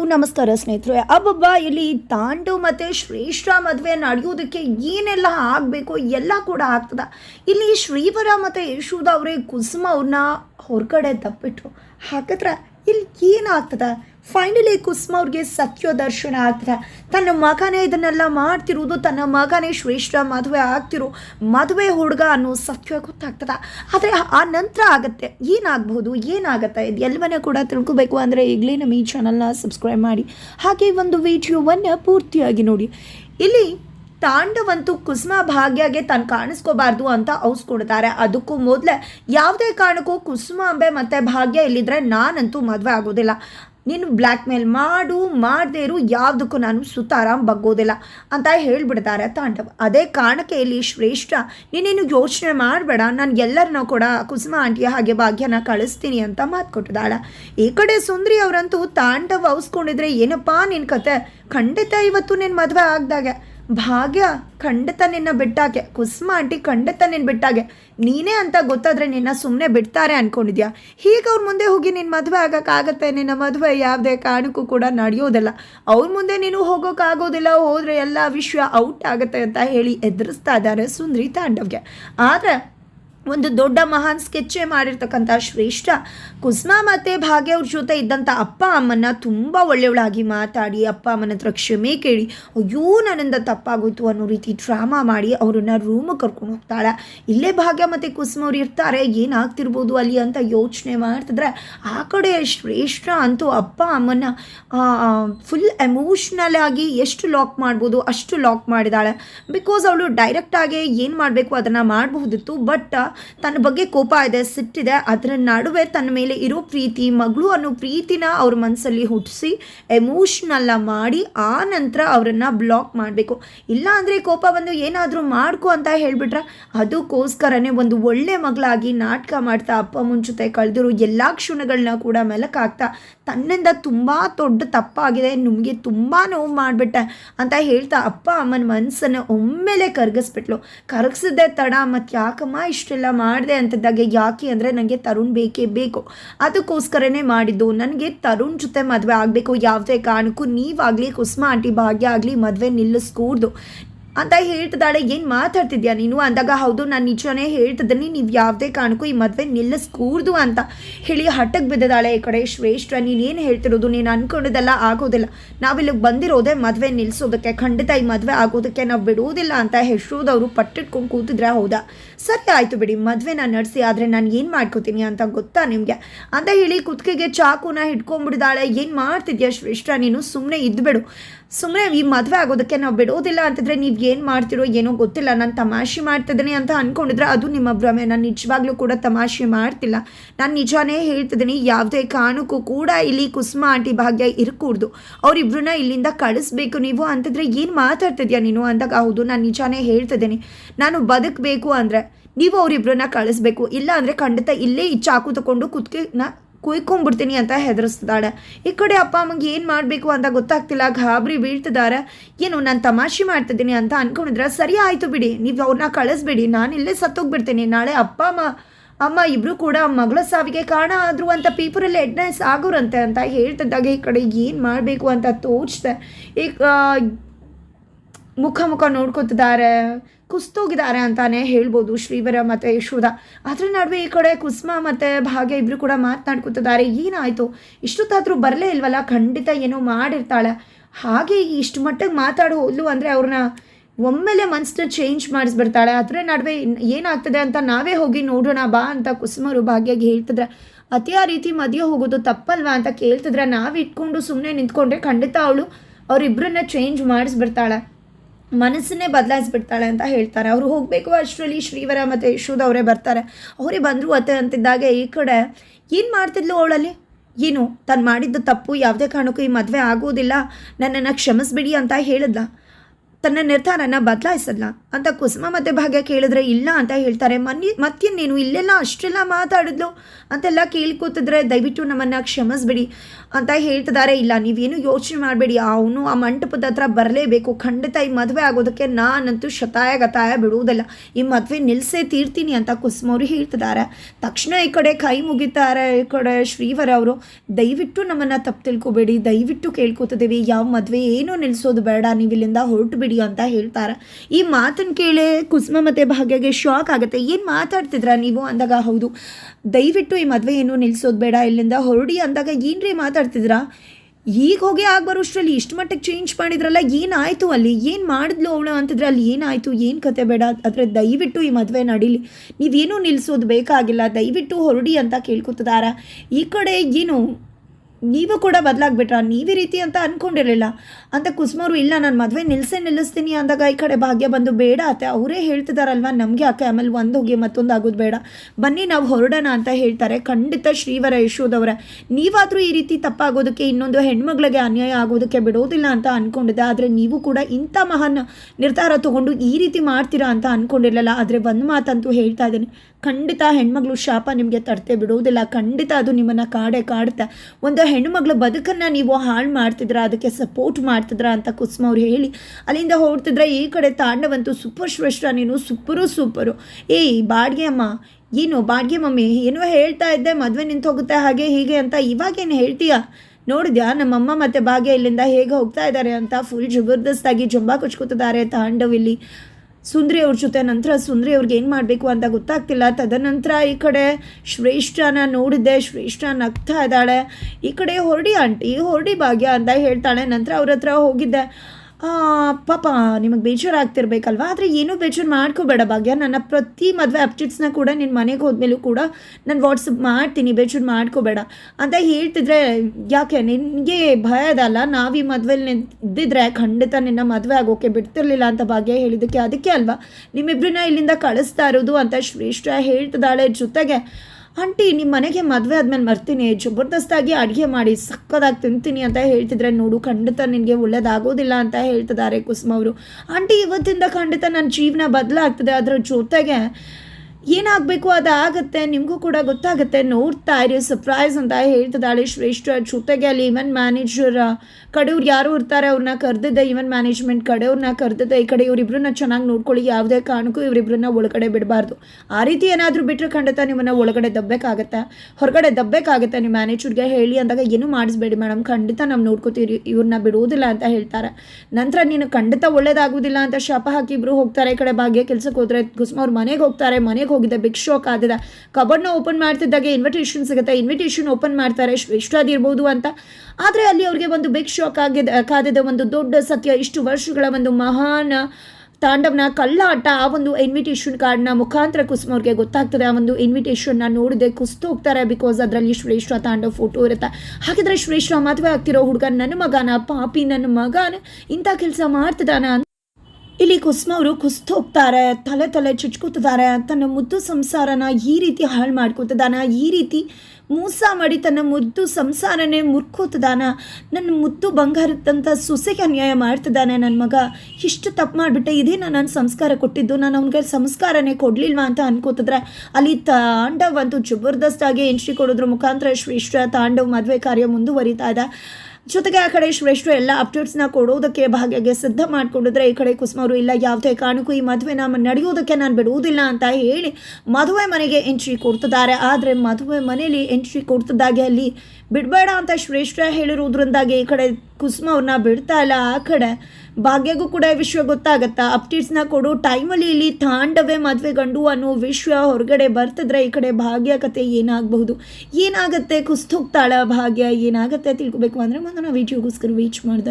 ಎಲ್ರಿಗೂ ನಮಸ್ಕಾರ ಸ್ನೇಹಿತರೆ. ಅಬ್ಬಬ್ಬ, ಇಲ್ಲಿ ತಾಂಡು ಮತ್ತು ಶ್ರೇಷ್ಠ ಮದುವೆ ನಡೆಯೋದಕ್ಕೆ ಏನೆಲ್ಲ ಆಗಬೇಕು ಎಲ್ಲ ಕೂಡ ಆಗ್ತದ. ಇಲ್ಲಿ ಶ್ರೀವರ ಮತ್ತು ಯಶೋಧ ಅವರೇ ಕುಸುಮ ಅವ್ರನ್ನ ಹೊರಗಡೆ ತಪ್ಪಿಟ್ರು. ಹಾಗಾದ್ರೆ ಇಲ್ಲಿ ಏನಾಗ್ತದೆ ಫೈನಲಿ ಕುಸುಮ ಅವ್ರಿಗೆ ಸತ್ಯ ದರ್ಶನ ಆಗ್ತದೆ. ತನ್ನ ಮಗನೇ ಇದನ್ನೆಲ್ಲ ಮಾಡ್ತಿರೋದು, ತನ್ನ ಮಗನೇ ಶ್ರೇಷ್ಠ, ಮದುವೆ ಆಗ್ತಿರೋ, ಮದುವೆ ಹುಡುಗ ಅನ್ನೋ ಸತ್ಯ ಗೊತ್ತಾಗ್ತದೆ. ಆದರೆ ಆ ನಂತರ ಆಗತ್ತೆ. ಏನಾಗ್ಬೋದು ಏನಾಗುತ್ತೆ? ಇದು ಎಲ್ಲವನ್ನ ಕೂಡ ತಿಳ್ಕೋಬೇಕು ಅಂದರೆ ಈಗಲೇ ನಮ್ಮ ಈ ಚಾನಲ್ನ ಸಬ್ಸ್ಕ್ರೈಬ್ ಮಾಡಿ. ಹಾಗೆ ಒಂದು ವಿಡಿಯೋವನ್ನು ಪೂರ್ತಿಯಾಗಿ ನೋಡಿ. ಇಲ್ಲಿ ತಾಂಡವಂತೂ ಕುಸುಮ ಭಾಗ್ಯಗೆ ತಾನು ಕಾಣಿಸ್ಕೋಬಾರ್ದು ಅಂತ ಔಸ್ಕೊಡ್ತಾರೆ ಅದಕ್ಕೂ ಮೊದಲೇ ಯಾವುದೇ ಕಾರಣಕ್ಕೂ ಕುಸುಮ ಅಂಬೆ ಮತ್ತು ಭಾಗ್ಯ ಇಲ್ಲಿದ್ರೆ ನಾನಂತೂ ಮದುವೆ ಆಗೋದಿಲ್ಲ. ನೀನು ಬ್ಲ್ಯಾಕ್ ಮೇಲ್ ಮಾಡು, ಮಾಡದೇ ಇರು, ಯಾವುದಕ್ಕೂ ನಾನು ಸುತಾರಾಮ್ ಬಗ್ಗೋದಿಲ್ಲ ಅಂತ ಹೇಳಿಬಿಡ್ತಾರೆ ತಾಂಡವ. ಅದೇ ಕಾರಣಕ್ಕೆ ಇಲ್ಲಿ ಶ್ರೇಷ್ಠ, ನೀನೇನು ಯೋಚನೆ ಮಾಡಬೇಡ, ನಾನು ಎಲ್ಲರನ್ನೂ ಕೂಡ ಕುಸುಮ ಆಂಟಿಯ ಹಾಗೆ ಭಾಗ್ಯನ ಕಳಿಸ್ತೀನಿ ಅಂತ ಮಾತು ಕೊಟ್ಟಿದ್ದಾಳೆ. ಈ ಕಡೆ ಸುಂದ್ರಿ ಅವರಂತೂ ತಾಂಡವ ಔಸ್ಕೊಂಡಿದ್ರೆ ಏನಪ್ಪಾ ನಿನ್ನ ಕತೆ? ಖಂಡಿತ ಇವತ್ತು ನಿನ್ನ ಮದುವೆ ಆಗ್ದಾಗೆ. ಭಾಗ್ಯ ಖಂಡಿತ ನಿನ್ನ ಬಿಟ್ಟಾಗೆ, ಕುಸುಮ ಆಂಟಿ ಖಂಡಿತ ನಿನ್ನ ಬಿಟ್ಟಾಗೆ. ನೀನೇ ಅಂತ ಗೊತ್ತಾದ್ರೆ ನಿನ್ನ ಸುಮ್ಮನೆ ಬಿಡ್ತಾರೆ ಅನ್ಕೊಂಡಿದ್ಯಾ? ಹೀಗೆ ಅವ್ರ ಮುಂದೆ ಹೋಗಿ ನಿನ್ನ ಮದುವೆ ಆಗೋಕ್ಕಾಗತ್ತೆ? ನಿನ್ನ ಮದುವೆ ಯಾವುದೇ ಕಾರಣಕ್ಕೂ ಕೂಡ ನಡೆಯೋದಿಲ್ಲ. ಅವ್ರ ಮುಂದೆ ನೀನು ಹೋಗೋಕ್ಕಾಗೋದಿಲ್ಲ ಹೋದರೆ ಎಲ್ಲ ವಿಶ್ವ ಔಟ್ ಆಗುತ್ತೆ ಅಂತ ಹೇಳಿ ಎದುರಿಸ್ತಾ ಇದ್ದಾರೆ ಸುಂದ್ರಿ ತಾಂಡವ್ಗೆ. ಆದರೆ ಒಂದು ದೊಡ್ಡ ಮಹಾನ್ ಸ್ಕೆಚ್ಚೇ ಮಾಡಿರ್ತಕ್ಕಂಥ ಶ್ರೇಷ್ಠ ಕುಸ್ಮಾ ಮತ್ತು ಭಾಗ್ಯ ಅವ್ರ ಜೊತೆ ಇದ್ದಂಥ ಅಪ್ಪ ಅಮ್ಮನ ತುಂಬ ಒಳ್ಳೆಯವಳಾಗಿ ಮಾತಾಡಿ, ಅಪ್ಪ ಅಮ್ಮನ ಹತ್ರ ಕ್ಷಮೆ ಕೇಳಿ, ಅಯ್ಯೋ ನನ್ನಿಂದ ತಪ್ಪಾಗೋಯ್ತು ಅನ್ನೋ ರೀತಿ ಡ್ರಾಮಾ ಮಾಡಿ ಅವ್ರನ್ನ ರೂಮಿಗೆ ಕರ್ಕೊಂಡು ಹೋಗ್ತಾಳೆ. ಇಲ್ಲೇ ಭಾಗ್ಯ ಮತ್ತು ಕುಸ್ಮ ಅವ್ರು ಇರ್ತಾರೆ, ಏನಾಗ್ತಿರ್ಬೋದು ಅಲ್ಲಿ ಅಂತ ಯೋಚನೆ ಮಾಡ್ತಿದ್ರೆ ಆ ಕಡೆ ಶ್ರೇಷ್ಠ ಅಂತೂ ಅಪ್ಪ ಅಮ್ಮನ ಫುಲ್ ಎಮೋಷ್ನಲ್ ಆಗಿ ಎಷ್ಟು ಲಾಕ್ ಮಾಡ್ಬೋದು, ಅಷ್ಟು ಲಾಕ್ ಮಾಡಿದಾಳೆ. ಬಿಕಾಸ್ ಅವಳು ಡೈರೆಕ್ಟಾಗಿ ಏನು ಮಾಡಬೇಕು ಅದನ್ನು ಮಾಡಬಹುದಿತ್ತು ಬಟ್ ತನ್ನ ಬಗ್ಗೆ ಕೋಪ ಇದೆ, ಸಿಟ್ಟಿದೆ. ಅದರ ನಡುವೆ ತನ್ನ ಮೇಲೆ ಇರೋ ಪ್ರೀತಿ, ಮಗಳು ಅನ್ನೋ ಪ್ರೀತಿನ ಅವ್ರ ಮನಸ್ಸಲ್ಲಿ ಹುಟ್ಟಿಸಿ ಎಮೋಷ್ನಲ್ಲ ಮಾಡಿ ಆ ನಂತರ ಅವರನ್ನು ಬ್ಲಾಕ್ ಮಾಡಬೇಕು. ಇಲ್ಲ ಅಂದರೆ ಕೋಪ ಬಂದು ಏನಾದರೂ ಮಾಡ್ಕೊ ಅಂತ ಹೇಳಿಬಿಟ್ರೆ ಅದಕ್ಕೋಸ್ಕರನೇ ಒಂದು ಒಳ್ಳೆ ಮಗಳಾಗಿ ನಾಟಕ ಮಾಡ್ತಾ ಅಪ್ಪ ಮುಂಚತೆ ಕಳೆದಿರೋ ಎಲ್ಲ ಕ್ಷಣಗಳನ್ನ ಕೂಡ ಮೆಲಕಾಗ್ತಾ ತನ್ನಿಂದ ತುಂಬ ದೊಡ್ಡ ತಪ್ಪಾಗಿದೆ, ನಿಮಗೆ ತುಂಬ ನೋವು ಮಾಡಿಬಿಟ್ಟೆ ಅಂತ ಹೇಳ್ತಾ ಅಪ್ಪ ಅಮ್ಮನ ಮನಸ್ಸನ್ನು ಒಮ್ಮೆಲೆ ಕರಗಿಸ್ಬಿಟ್ಲು. ಕರಗಿಸಿದ್ದೆ ತಡ, ಮತ್ತು ಯಾಕಮ್ಮ ಇಷ್ಟೆಲ್ಲ ಮಾಡಿದೆ ಅಂತಿದ್ದಾಗ? ಯಾಕೆ ಅಂದರೆ ನನಗೆ ತರುಣ್ ಬೇಕೇ ಬೇಕು. ಅದಕ್ಕೋಸ್ಕರನೇ ಮಾಡಿದ್ದು. ನನಗೆ ತರುಣ್ ಜೊತೆ ಮದುವೆ ಆಗಬೇಕು. ಯಾವುದೇ ಕಾರಣಕ್ಕೂ ನೀವಾಗಲಿ, ಕುಸುಮ, ಆಂಟಿ ಭಾಗ್ಯ ಆಗಲಿ ಮದುವೆ ನಿಲ್ಲಿಸ್ಕೂಡ್ದು. ಅಂತ ಹೇಳ್ತಿದ್ದಾಳೆ. ಏನು ಮಾತಾಡ್ತಿದ್ಯಾ ನೀನು? ಅಂದಾಗ, ಹೌದು, ನಾನು ನಿಜನೇ ಹೇಳ್ತಿದ್ದೀನಿ. ನೀವು ಯಾವುದೇ ಕಾರಣಕ್ಕೂ ಈ ಮದುವೆ ನಿಲ್ಲಿಸ್ಕೂಡ್ದು ಅಂತ ಹೇಳಿ ಹಠಕ್ಕೆ ಬಿದ್ದಿದ್ದಾಳೆ. ಈ ಕಡೆ ಶ್ರೇಷ್ಠ ನೀನೇನು ಹೇಳ್ತಿರೋದು? ನೀನು ಅನ್ಕೊಂಡಿದ್ದೆಲ್ಲ ಆಗೋದಿಲ್ಲ. ನಾವಿಲ್ಲಿಗೆ ಬಂದಿರೋದೇ ಮದುವೆ ನಿಲ್ಲಿಸೋದಕ್ಕೆ ಖಂಡಿತ ಈ ಮದುವೆ ಆಗೋದಕ್ಕೆ ನಾವು ಬಿಡುವುದಿಲ್ಲ ಅಂತ ಹೆಸರೋದವರು ಪಟ್ಟಿಟ್ಕೊಂಡು ಕೂತಿದ್ರೆ ಹೌದಾ? ಸರಿ, ಆಯಿತು ಬಿಡಿ. ಮದುವೆನ ನಡೆಸಿ, ಆದರೆ ನಾನು ಏನು ಮಾಡ್ಕೋತೀನಿ ಅಂತ ಗೊತ್ತಾ ನಿಮಗೆ? ಅಂತ ಹೇಳಿ ಕುತ್ತಿಗೆಗೆ ಚಾಕುನ ಹಿಡ್ಕೊಂಡ್ಬಿಡ್ದಾಳೆ. ಏನು ಮಾಡ್ತಿದ್ಯಾ ಶ್ರೇಷ್ಠ? ನೀನು ಸುಮ್ಮನೆ ಇದ್ದುಬಿಡು ಸುಮ್ಮನೆ ಈ ಮದುವೆ ಆಗೋದಕ್ಕೆ ನಾವು ಬಿಡೋದಿಲ್ಲ ಅಂತಂದರೆ ನೀವು ಏನು ಮಾಡ್ತಿರೋ ಏನೋ ಗೊತ್ತಿಲ್ಲ. ನಾನು ತಮಾಷೆ ಮಾಡ್ತಿದ್ದೀನಿ ಅಂತ ಅಂದ್ಕೊಂಡಿದ್ರೆ ಅದು ನಿಮ್ಮ ಭ್ರಮೆ. ನಾನು ನಿಜವಾಗ್ಲೂ ಕೂಡ ತಮಾಷೆ ಮಾಡ್ತಿಲ್ಲ. ನಾನು ನಿಜಾನೇ ಹೇಳ್ತಿದ್ದೀನಿ, ಯಾವುದೇ ಕಾರಣಕ್ಕೂ ಕೂಡ ಇಲ್ಲಿ ಕುಸುಮ ಆಂಟಿ ಭಾಗ್ಯ ಇರಕೂಡ್ದು. ಅವರಿಬ್ರನ್ನ ಇಲ್ಲಿಂದ ಕಳಿಸ್ಬೇಕು ನೀವು ಅಂತಂದರೆ ಏನು ಮಾತಾಡ್ತಿದ್ಯಾ ನೀನು ಅಂದಾಗ ಹೌದು, ನಾನು ನಿಜಾನೇ ಹೇಳ್ತಿದ್ದೀನಿ. ನಾನು ಬದುಕಬೇಕು ಅಂದರೆ ನೀವು ಅವರಿಬ್ರನ್ನ ಕಳಿಸ್ಬೇಕು. ಇಲ್ಲ ಅಂದರೆ ಖಂಡಿತ ಇಲ್ಲೇ ಈ ಚಾಕು ತಗೊಂಡು ಕುತ್ತಿಗೆನ ಕುಯ್ಕೊಂಡ್ಬಿಡ್ತೀನಿ ಅಂತ ಹೆದರಿಸ್ತಿದ್ದಾಳೆ. ಈ ಕಡೆ ಅಪ್ಪ ಅಮ್ಮಗೆ ಏನು ಮಾಡಬೇಕು ಅಂತ ಗೊತ್ತಾಗ್ತಿಲ್ಲ. ಗಾಬರಿ ಬೀಳ್ತಿದ್ದಾರೆ. ಏನು, ನಾನು ತಮಾಷೆ ಮಾಡ್ತಿದ್ದೀನಿ ಅಂತ ಅಂದ್ಕೊಂಡಿದ್ರೆ ಸರಿ ಆಯಿತು ಬಿಡಿ, ನೀವು ಅವ್ರನ್ನ ಕಳಿಸ್ಬೇಡಿ, ನಾನು ಇಲ್ಲೇ ಸತ್ತೋಗ್ಬಿಡ್ತೀನಿ. ನಾಳೆ ಅಪ್ಪ ಅಮ್ಮ ಅಮ್ಮ ಇಬ್ಬರು ಕೂಡ ಮಗಳ ಸಾವಿಗೆ ಕಾರಣ ಆದರೂ ಅಂತ ಪೇಪರಲ್ಲಿ ಹೆಡ್ನೆಸ್ ಆಗೋರಂತೆ ಅಂತ ಹೇಳ್ತಿದ್ದಾಗ ಈ ಕಡೆ ಏನು ಮಾಡಬೇಕು ಅಂತ ತೋಚ್ತೆ. ಈಗ ಮುಖ ಮುಖ ನೋಡ್ಕೊತಿದ್ದಾರೆ. ಕುಸ್ತೋಗಿದ್ದಾರೆ ಅಂತಾನೆ ಹೇಳ್ಬೋದು ಶ್ರೀವರ ಮತ್ತು ಯಶೋಧ. ಅದ್ರ ನಡುವೆ ಈ ಕಡೆ ಕುಸ್ಮಾ ಮತ್ತು ಭಾಗ್ಯ ಇಬ್ಬರು ಕೂಡ ಮಾತನಾಡ್ಕೊತಿದ್ದಾರೆ. ಏನಾಯಿತು? ಇಷ್ಟೊತ್ತಾದರೂ ಬರಲೇ ಇಲ್ವಲ್ಲ? ಖಂಡಿತ ಏನೋ ಮಾಡಿರ್ತಾಳೆ. ಹಾಗೆ ಇಷ್ಟು ಮಟ್ಟಿಗೆ ಮಾತಾಡೋ ಹೋದ್ಲು ಅಂದರೆ ಅವ್ರನ್ನ ಒಮ್ಮೆಲೆ ಮನಸ್ಸನ್ನ ಚೇಂಜ್ ಮಾಡಿಸ್ಬಿಡ್ತಾಳೆ. ಅದರ ನಡುವೆ ಏನಾಗ್ತದೆ ಅಂತ ನಾವೇ ಹೋಗಿ ನೋಡೋಣ, ಬಾ ಅಂತ ಕುಸುಮರು ಭಾಗ್ಯಗೆ ಹೇಳ್ತಿದ್ರೆ. ಅತಿ ಆ ರೀತಿ ಮದುವೆ ಹೋಗೋದು ತಪ್ಪಲ್ವಾ ಅಂತ ಕೇಳ್ತಿದ್ರೆ ನಾವು ಇಟ್ಕೊಂಡು ಸುಮ್ಮನೆ ನಿಂತ್ಕೊಂಡ್ರೆ ಖಂಡಿತ ಅವಳು ಅವರಿಬ್ಬರನ್ನ ಚೇಂಜ್ ಮಾಡಿಸ್ಬಿಡ್ತಾಳೆ. ಮನಸ್ಸನ್ನೇ ಬದಲಾಯಿಸ್ಬಿಡ್ತಾಳೆ ಅಂತ ಹೇಳ್ತಾರೆ. ಅವರು ಹೋಗಬೇಕು ಅಷ್ಟರಲ್ಲಿ ಶ್ರೀವರ ಮತ್ತು ಯಶೋಧ ಅವರೇ ಬರ್ತಾರೆ. ಅವರೇ ಬಂದರು ಅತ್ತೆ ಅಂತಿದ್ದಾಗ ಈ ಕಡೆ, ಏನು ಮಾಡ್ತಿದ್ಲು ಅವಳಲ್ಲಿ? ಏನು, ತಾನು ಮಾಡಿದ್ದು ತಪ್ಪು, ಯಾವುದೇ ಕಾರಣಕ್ಕೂ ಈ ಮದುವೆ ಆಗೋದಿಲ್ಲ. ನನ್ನನ್ನು ಕ್ಷಮಿಸ್ಬಿಡಿ ಅಂತ ಹೇಳಿದ್ಲ. ತನ್ನ ನಿರ್ಧಾರನ ಬದಲಾಯಿಸಲ್ಲ ಅಂತ ಕುಸುಮ ಮತ್ತೆ ಭಾಗ್ಯ ಕೇಳಿದ್ರೆ ಇಲ್ಲ ಅಂತ ಹೇಳ್ತಾರೆ. ಮನ್ನಿ ಮತ್ತಿನ್ನೇನು ಇಲ್ಲೆಲ್ಲ ಅಷ್ಟೆಲ್ಲ ಮಾತಾಡಿದ್ಲು ಅಂತೆಲ್ಲ ಕೇಳ್ಕೊತಿದ್ರೆ ದಯವಿಟ್ಟು ನಮ್ಮನ್ನು ಕ್ಷಮಿಸ್ಬಿಡಿ ಅಂತ ಹೇಳ್ತಿದ್ದಾರೆ. ಇಲ್ಲ, ನೀವೇನು ಯೋಚನೆ ಮಾಡಬೇಡಿ. ಅವನು ಆ ಮಂಟಪದ ಹತ್ರ ಬರಲೇಬೇಕು. ಖಂಡಿತ ಈ ಮದುವೆ ಆಗೋದಕ್ಕೆ ನಾನಂತೂ ಶತಾಯ ಗತಾಯ ಬಿಡುವುದಿಲ್ಲ. ಈ ಮದುವೆ ನಿಲ್ಲಿಸೇ ತೀರ್ತೀನಿ ಅಂತ ಕುಸುಮ ಅವರು ಹೇಳ್ತಿದ್ದಾರೆ. ತಕ್ಷಣ ಈ ಕಡೆ ಕೈ ಮುಗಿತಾರೆ, ಈ ಕಡೆ ಶ್ರೀವರ ಅವರು. ದಯವಿಟ್ಟು ನಮ್ಮನ್ನು ತಪ್ಪು ತಿಳ್ಕೊಬೇಡಿ. ದಯವಿಟ್ಟು ಕೇಳ್ಕೊತಿದ್ದೀವಿ ಯಾವ ಮದುವೆ ಏನೂ ನಿಲ್ಲಿಸೋದು ಬೇಡ. ನೀವು ಇಲ್ಲಿಂದ ಹೊರಟು ಅಂತ ಹೇಳ್ತಾರೆ. ಈ ಮಾತನ್ನು ಕೇಳಿ ಕುಸುಮ ಮತ್ತು ಭಾಗ್ಯಗೆ ಶಾಕ್ ಆಗುತ್ತೆ. ಏನು ಮಾತಾಡ್ತಿದ್ರ ನೀವು ಅಂದಾಗ ಹೌದು. ದಯವಿಟ್ಟು ಈ ಮದುವೆ ಏನು ನಿಲ್ಲಿಸೋದು ಬೇಡ, ಇಲ್ಲಿಂದ ಹೊರಡಿ ಅಂದಾಗ ಏನ್ರಿ ಮಾತಾಡ್ತಿದ್ರಾ? ಈಗ ಹೋಗಿ ಆಗಿ ಬರೋಷ್ಟರಲ್ಲಿ ಇಷ್ಟು ಮಟ್ಟಕ್ಕೆ ಚೇಂಜ್ ಮಾಡಿದ್ರಲ್ಲ, ಏನಾಯಿತು ಅಲ್ಲಿ? ಏನು ಮಾಡಿದ್ಲು ಅವಳು ಅಂತಿದ್ರೆ ಅಲ್ಲಿ ಏನಾಯಿತು? ಏನು ಕತೆ ಬೇಡ? ಆದರೆ ದಯವಿಟ್ಟು ಈ ಮದುವೆ ನಡೀಲಿ. ನೀವೇನೂ ನಿಲ್ಲಿಸೋದು ಬೇಕಾಗಿಲ್ಲ. ದಯವಿಟ್ಟು ಹೊರಡಿ ಅಂತ ಕೇಳ್ಕೊತಿದಾರ. ಈ ಕಡೆ ಏನು ನೀವು ಕೂಡ ಬದಲಾಗ್ಬಿಟ್ರ? ನೀವೇ ರೀತಿ ಅಂತ ಅಂದ್ಕೊಂಡಿರಲಿಲ್ಲ ಅಂತ ಕುಸುಮರು ಇಲ್ಲ, ನಾನು ಮದುವೆ ನಿಲ್ಲಿಸೇ ನಿಲ್ಲಿಸ್ತೀನಿ ಅಂದಾಗ ಈ ಕಡೆ ಭಾಗ್ಯ ಬಂದು, ಬೇಡ ಅತ್ತೆ, ಅವರೇ ಹೇಳ್ತಿದಾರಲ್ವ? ನಮಗೆ ಯಾಕೆ ಆಮೇಲೆ ಒಂದು ಹೋಗಿ ಮತ್ತೊಂದು ಆಗೋದು ಬೇಡ. ಬನ್ನಿ, ನಾವು ಹೊರಡೋಣ ಅಂತ ಹೇಳ್ತಾರೆ ಖಂಡಿತ ಶ್ರೀವರ ಯಶೋದವರ ನೀವಾದರೂ ಈ ರೀತಿ ತಪ್ಪಾಗೋದಕ್ಕೆ, ಇನ್ನೊಂದು ಹೆಣ್ಮಗಳಿಗೆ ಅನ್ಯಾಯ ಆಗೋದಕ್ಕೆ ಬಿಡೋದಿಲ್ಲ ಅಂತ ಅಂದ್ಕೊಂಡಿದ್ದೆ ಆದರೆ ನೀವು ಕೂಡ ಇಂಥ ಮಹಾನ್ ನಿರ್ಧಾರ ತಗೊಂಡು ಈ ರೀತಿ ಮಾಡ್ತೀರಾ ಅಂತ ಅಂದ್ಕೊಂಡಿರಲಿಲ್ಲ ಆದರೆ ಒಂದು ಮಾತಂತೂ ಹೇಳ್ತಾ ಇದ್ದೀನಿ. ಖಂಡಿತ ಹೆಣ್ಮಗಳು ಶಾಪ ನಿಮಗೆ ತರ್ತೇ ಬಿಡುವುದಿಲ್ಲ. ಖಂಡಿತ ಅದು ನಿಮ್ಮನ್ನು ಕಾಡೆ ಕಾಡುತ್ತೆ ಒಂದು ಹೆಣ್ಣುಮಗಳ ಬದುಕನ್ನು ನೀವು ಹಾಳು ಮಾಡ್ತಿದ್ರ, ಅದಕ್ಕೆ ಸಪೋರ್ಟ್ ಮಾಡ್ತಿದ್ರ ಅಂತ ಕುಸುಮ ಅವ್ರು ಹೇಳಿ, ಅಲ್ಲಿಂದ ಹೊರಡ್ತಿದ್ರೆ ಈ ಕಡೆ ತಾಂಡವಂತೂ ಸೂಪರ್ ಶ್ರೇಷ್ಠ, ನೀನು ಸೂಪರು ಸೂಪರು ಏಯ್ ಬಾಡ್ಗೆ ಅಮ್ಮ, ಏನು ಬಾಡ್ಗೆ ಮಮ್ಮಿ? ಏನೋ ಹೇಳ್ತಾ ಇದ್ದೆ, ಮದುವೆ ನಿಂತು ಹೋಗುತ್ತೆ, ಹಾಗೆ ಹೀಗೆ ಅಂತ ಇವಾಗೇನು ಹೇಳ್ತೀಯಾ? ನೋಡಿದ್ಯಾ? ನಮ್ಮಮ್ಮ ಮತ್ತು ಭಾಗ್ಯ ಇಲ್ಲಿಂದ ಹೇಗೆ ಹೋಗ್ತಾ ಇದ್ದಾರೆ ಅಂತ ಫುಲ್ ಜಬರ್ದಸ್ತಾಗಿ ಜಂಬಾ ಕುಚ್ಕೋತಿದ್ದಾರೆ ತಾಂಡವ್ ಇಲ್ಲಿ. ಸುಂದ್ರಿ ಅವ್ರ ಜೊತೆ ನಂತರ ಸುಂದ್ರಿ ಅವ್ರಿಗೆ ಏನು ಮಾಡಬೇಕು ಅಂತ ಗೊತ್ತಾಗ್ತಿಲ್ಲ. ತದನಂತರ ಈ ಕಡೆ ಶ್ರೇಷ್ಠನ ನೋಡಿದ್ದೆ, ಶ್ರೇಷ್ಠ ನಗ್ತಾ ಇದ್ದಾಳೆ. ಈ ಕಡೆ ಹೊರಡಿ ಆಂಟಿ ಹೊರಡಿ ಭಾಗ್ಯ ಅಂತ ಹೇಳ್ತಾಳೆ. ನಂತರ ಅವ್ರ ಹತ್ರ ಹೋಗಿದ್ದೆ. ಪಾಪ, ನಿಮಗೆ ಬೇಜಾರು ಆಗ್ತಿರ್ಬೇಕಲ್ವ? ಆದರೆ ಏನೂ ಬೇಜಾರು ಮಾಡ್ಕೋಬೇಡ ಭಾಗ್ಯ. ನನ್ನ ಪ್ರತಿ ಮದುವೆ ಅಪ್ಡೇಟ್ಸ್ನ ಕೂಡ ನಿನ್ನ ಮನೆಗೆ ಹೋದ್ಮೇಲೂ ಕೂಡ ನಾನು ವಾಟ್ಸಪ್ ಮಾಡ್ತೀನಿ. ಬೇಜಾರು ಮಾಡ್ಕೋಬೇಡ. ಅಂತ ಹೇಳ್ತಿದ್ರೆ ಯಾಕೆ? ನಿನಗೆ ಭಯ ಅದಲ್ಲ ನಾವು ಈ ಮದುವೆಲಿ ಖಂಡಿತ ನಿನ್ನ ಮದುವೆ ಆಗೋಕೆ ಬಿಡ್ತಿರ್ಲಿಲ್ಲ ಅಂತ ಭಾಗ್ಯ ಹೇಳಿದ್ದಕ್ಕೆ, ಅದಕ್ಕೆ ಅಲ್ವಾ? ನಿಮ್ಮಿಬ್ಬರನ್ನ ಇಲ್ಲಿಂದ ಕಳಿಸ್ತಾ ಇರೋದು ಅಂತ ಶ್ರೇಷ್ಠ ಹೇಳ್ತಿದ್ದಾಳೆ ಜೊತೆಗೆ. ಆಂಟಿ ನಿಮ್ಮ ಮನೆಗೆ ಮದುವೆ ಆದ್ಮೇಲೆ ಬರ್ತೀನಿ ಜಬರ್ದಸ್ತಾಗಿ ಅಡುಗೆ ಮಾಡಿ, ಸಕ್ಕದಾಗಿ ತಿಂತೀನಿ ಅಂತ ಹೇಳ್ತಿದ್ರೆ ನೋಡು, ಖಂಡಿತ ನಿನಗೆ ಒಳ್ಳೇದಾಗೋದಿಲ್ಲ ಅಂತ ಹೇಳ್ತಿದ್ದಾರೆ ಕುಸುಮ ಅವರು. ಆಂಟಿ, ಇವತ್ತಿಂದ ಖಂಡಿತ ನನ್ನ ಜೀವನ ಬದಲಾಗ್ತದೆ. ಅದರ ಜೊತೆಗೆ ಏನಾಗಬೇಕು ಅದು ಆಗುತ್ತೆ ನಿಮಗೂ ಕೂಡ ಗೊತ್ತಾಗುತ್ತೆ. ನೋಡ್ತಾ ಇರಿ. ಸರ್ಪ್ರೈಸ್ ಅಂತ ಹೇಳ್ತಿದ್ದಾಳೆ ಶ್ರೇಷ್ಠ. ಜೊತೆಗೆ ಅಲ್ಲಿ ಈವೆಂಟ್ ಮ್ಯಾನೇಜರ್ ಕಡೆಯವ್ರು ಯಾರು ಇರ್ತಾರೆ, ಅವ್ರನ್ನ ಕರೆದಿದ್ದೆ ಈವೆಂಟ್ ಮ್ಯಾನೇಜ್ಮೆಂಟ್ ಕಡೆಯವ್ರನ್ನ ಕರೆದಿದ್ದೆ ಈ ಕಡೆ ಇವರಿಬ್ಬರನ್ನ ಚೆನ್ನಾಗಿ ನೋಡ್ಕೊಳ್ಳಿ. ಯಾವುದೇ ಕಾರಣಕ್ಕೂ ಇವರಿಬ್ಬರನ್ನ ಒಳಗಡೆ ಬಿಡಬಾರ್ದು. ಆ ರೀತಿ ಏನಾದರೂ ಬಿಟ್ಟರೆ ಖಂಡಿತ ನಿಮ್ಮನ್ನು ಒಳಗಡೆ ದಬ್ಬಬೇಕಾಗತ್ತೆ ಹೊರಗಡೆ ದಬ್ಬಬೇಕಾಗತ್ತೆ ನಿಮ್ಮ ಮ್ಯಾನೇಜರ್ಗೆ ಹೇಳಿ ಅಂದಾಗ ಏನು ಮಾಡಿಸ್ಬೇಡಿ ಮೇಡಮ್. ಖಂಡಿತ ನಾವು ನೋಡ್ಕೋತೀವಿ. ಇವ್ರನ್ನ ಬಿಡುವುದಿಲ್ಲ ಅಂತ ಹೇಳ್ತಾರೆ. ನಂತರ ನೀನು ಖಂಡಿತ ಒಳ್ಳೇದಾಗುವುದಿಲ್ಲ ಅಂತ ಶಾಪ ಹಾಕಿ ಇಬ್ಬರು ಹೋಗ್ತಾರೆ. ಈ ಕಡೆ ಭಾಗ್ಯ ಕೆಲಸಕ್ಕೆ ಹೋದರೆ ಕುಸುಮ ಅವ್ರು ಮನೆಗೆ ಹೋಗ್ತಾರೆ. ಮನೆಗೆ ಹೋಗಿದ್ದೆ ಬಿಗ್ ಶಾಕ್ ಆದಿದೆ. ಕಬರ್ಡ್ನ ಓಪನ್ ಮಾಡ್ತಿದ್ದಾಗ ಇನ್ವಿಟೇಷನ್ ಸಿಗುತ್ತೆ. ಇನ್ವಿಟೇಷನ್ ಓಪನ್ ಮಾಡ್ತಾರೆ. ಇರ್ಬೋದು ಅಂತ. ಆದರೆ ಅಲ್ಲಿ ಅವ್ರಿಗೆ ಒಂದು ಬಿಗ್ ಶಾಕ್ ಆಗಿದೆ ಕಾದಿದ ಒಂದು ದೊಡ್ಡ ಸತ್ಯ. ಇಷ್ಟು ವರ್ಷಗಳ ಒಂದು ಮಹಾನ್ ತಾಂಡವ್ನ ಕಲ್ಲಾಟ ಆ ಒಂದು ಇನ್ವಿಟೇಷನ್ ಕಾರ್ಡ್ನ ಮುಖಾಂತರ ಕುಸುಮ ಅವ್ರಿಗೆ ಗೊತ್ತಾಗ್ತದೆ. ಆ ಒಂದು ಇನ್ವಿಟೇಷನ್ನ ನೋಡಿದೆ ಕುಸ್ತು ಹೋಗ್ತಾರೆ ಬಿಕಾಸ್ ಅದರಲ್ಲಿ ಶ್ರೇಷ್ಠ ತಾಂಡವ್ ಫೋಟೋ ಇರುತ್ತೆ. ಹಾಗಿದ್ರೆ ಶ್ರೇಷ್ಠ ಮದುವೆ ಆಗ್ತಿರೋ ಹುಡುಗ ನನ್ನ ಮಗನ, ಪಾಪಿ ನನ್ನ ಮಗನ ಇಂಥ ಕೆಲಸ ಮಾಡ್ತಿದ್ದಾನ ಇಲ್ಲಿ ಕುಸುಮ ಅವರು ಕುಸ್ತು ಹೋಗ್ತಾರೆ ತಲೆ ತಲೆ ಚುಚ್ಕೋತಿದ್ದಾರೆ ತನ್ನ ಮುದ್ದು ಸಂಸಾರನ ಈ ರೀತಿ ಹಾಳು ಮಾಡ್ಕೋತಿದ್ದಾನ, ಈ ರೀತಿ ಮೋಸ ಮಾಡಿ ತನ್ನ ಮುದ್ದು ಸಂಸಾರನೇ ಮುರ್ಕೋತಿದ್ದಾನ. ನನ್ನ ಮುದ್ದು ಬಂಗಾರದಂಥ ಸೊಸೆಗೆ ಅನ್ಯಾಯ ಮಾಡ್ತಿದ್ದಾನೆ. ನನ್ನ ಮಗ ಇಷ್ಟು ತಪ್ಪು ಮಾಡಿಬಿಟ್ಟೆ ಇದೇ ನನ್ನ ಸಂಸ್ಕಾರ ಕೊಟ್ಟಿದ್ದು, ನಾನು ಅವನಿಗೆ ಸಂಸ್ಕಾರನೇ ಕೊಡಲಿಲ್ವಾ ಅಂತ ಅನ್ಕೋತಿದ್ರೆ, ಅಲ್ಲಿ ತಾಂಡವ್ ಅಂತೂ ಜಬರ್ದಸ್ತಾಗಿ ಎಂಟ್ರಿ ಕೊಡೋದ್ರ ಮುಖಾಂತರ ಶ್ರೇಷ್ಠ ತಾಂಡವ್ ಮದುವೆ ಕಾರ್ಯ ಮುಂದುವರಿತಾ ಇದೆ. ಜೊತೆಗೆ ಆ ಕಡೆ ಶ್ರೇಷ್ಠ ಎಲ್ಲ ಅಪ್ಡೇಟ್ಸ್ನ ಕೊಡೋದಕ್ಕೆ ಭಾಗ್ಯಗೆ ಸಿದ್ಧ ಮಾಡಿಕೊಂಡಿದ್ರೆ ಈ ಕಡೆ ಕುಸುಮವರು ಇಲ್ಲ, ಯಾವುದೇ ಕಾರಣಕ್ಕೂ ಈ ಮದುವೆ ನಮ್ಮ ನಡೆಯೋದಕ್ಕೆ ನಾನು ಬಿಡುವುದಿಲ್ಲ ಅಂತ ಹೇಳಿ ಮದುವೆ ಮನೆಗೆ ಎಂಟ್ರಿ ಕೊಡ್ತಿದ್ದಾರೆ. ಆದರೆ ಮದುವೆ ಮನೆಯಲ್ಲಿ ಎಂಟ್ರಿ ಕೊಡ್ತಿದ್ದಾಗೆ ಅಲ್ಲಿ ಬಿಡಬೇಡ ಅಂತ ಶ್ರೇಷ್ಠ ಹೇಳಿರೋದ್ರಿಂದಾಗಿ ಈ ಕಡೆ ಕುಸುಮ ಅವ್ರನ್ನ ಬಿಡ್ತಾ ಇಲ್ಲ. ಆ ಕಡೆ ಭಾಗ್ಯಗೂ ಕೂಡ ವಿಶ್ವ ವಿಷಯ ಗೊತ್ತಾಗತ್ತಾ? ಅಪ್ಡೇಟ್ಸ್ನ ಕೊಡೋ. ಟೈಮಲ್ಲಿ ಇಲ್ಲಿ ತಾಂಡವೇ ಮದುವೆ ಗಂಡು ಅನ್ನೋ ವಿಷಯ ಹೊರಗಡೆ ಬರ್ತಿದ್ರೆ ಈ ಕಡೆ ಭಾಗ್ಯ ಕತೆ ಏನಾಗಬಹುದು? ಏನಾಗುತ್ತೆ? ಕುಸ್ತೋಗ್ತಾಳ ಭಾಗ್ಯ. ಏನಾಗುತ್ತೆ ತಿಳ್ಕೊಬೇಕು ಅಂದರೆ ಮುಂದಿನ ವಿಡಿಯೋಗೋಸ್ಕರ ವೀಚ್ ಮಾಡಿದೆ